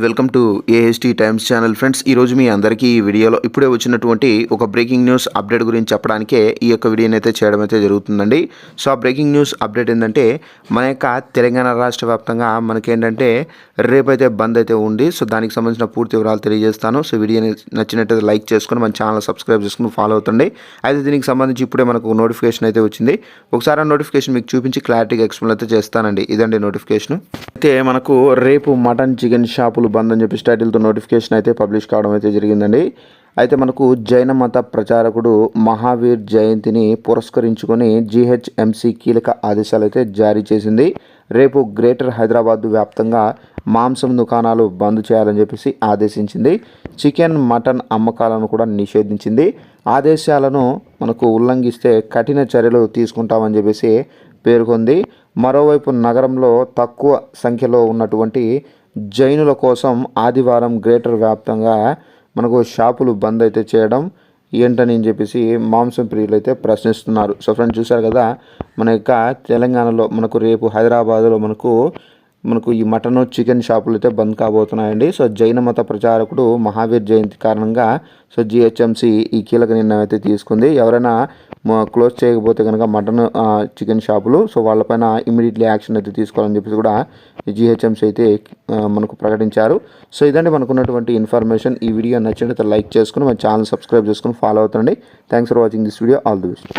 Welcome to AST Times channel friends. ఈరోజు మీ అందరికీ ఈ వీడియోలో ఇప్పుడే వచ్చినటువంటి ఒక బ్రేకింగ్ న్యూస్ అప్డేట్ గురించి చెప్పడానికే ఈ యొక్క వీడియోని అయితే చేయడం అయితే జరుగుతుందండి. సో ఆ బ్రేకింగ్ న్యూస్ అప్డేట్ ఏంటంటే మన యొక్క తెలంగాణ రాష్ట్ర వ్యాప్తంగా మనకేంటంటే రేపైతే బంద్ అయితే ఉంది. సో దానికి సంబంధించిన పూర్తి వివరాలు తెలియజేస్తాను. సో వీడియోని నచ్చినట్టయితే లైక్ చేసుకొని మన ఛానల్ సబ్స్క్రైబ్ చేసుకుని ఫాలో అవుతుంది అయితే దీనికి సంబంధించి ఇప్పుడే మనకు నోటిఫికేషన్ అయితే వచ్చింది. ఒకసారి ఆ నోటిఫికేషన్ మీకు చూపించి క్లారిటీగా ఎక్స్ప్లెయిన్ అయితే చేస్తానండి. ఇదండి నోటిఫికేషన్. అయితే మనకు రేపు మటన్ చికెన్ షాపులు బంద్ అని చెప్పి టైటిల్తో నోటిఫికేషన్ అయితే పబ్లిష్ కావడం అయితే జరిగిందండి. అయితే మనకు జైన మత ప్రచారకుడు మహావీర్ జయంతిని పురస్కరించుకొని జీహెచ్ఎంసీ కీలక ఆదేశాలు అయితే జారీ చేసింది. రేపు గ్రేటర్ హైదరాబాద్ వ్యాప్తంగా మాంసం దుకాణాలు బంద్ చేయాలని చెప్పేసి ఆదేశించింది. చికెన్ మటన్ అమ్మకాలను కూడా నిషేధించింది. ఆదేశాలను మనకు ఉల్లంఘిస్తే కఠిన చర్యలు తీసుకుంటామని చెప్పేసి పేర్కొంది. మరోవైపు నగరంలో తక్కువ సంఖ్యలో ఉన్నటువంటి జైనుల కోసం ఆదివారం గ్రేటర్ వ్యాప్తంగా మనకు షాపులు బంద్ అయితే చేయడం ఏంటని చెప్పేసి మాంసం ప్రియులు అయితే ప్రశ్నిస్తున్నారు. సో ఫ్రెండ్స్ చూసారు కదా మన యొక్క తెలంగాణలో మనకు రేపు హైదరాబాద్లో మనకు మనకు ఈ మటన్ చికెన్ షాపులు అయితే బంద్ కాబోతున్నాయండి. సో జైన మత ప్రచారకుడు మహావీర్ జయంతి కారణంగా సో జిహెచ్ఎంసి ఈ కీలక నిర్ణయం అయితే తీసుకుంది. ఎవరైనా క్లోజ్ చేయకపోతే కనుక మటన్ చికెన్ షాపులు సో వాళ్ళపైన ఇమీడియట్లీ యాక్షన్ అయితే తీసుకోవాలని చెప్పేసి కూడా జిహెచ్ఎంసి అయితే మనకు ప్రకటించారు. సో ఇదండి మనకున్నటువంటి ఇన్ఫర్మేషన్. ఈ వీడియో నచ్చినట్లయితే లైక్ చేసుకుని మన ఛానల్ సబ్స్క్రైబ్ చేసుకుని follow అవుతుండండి. Thanks for watching this video. All the best.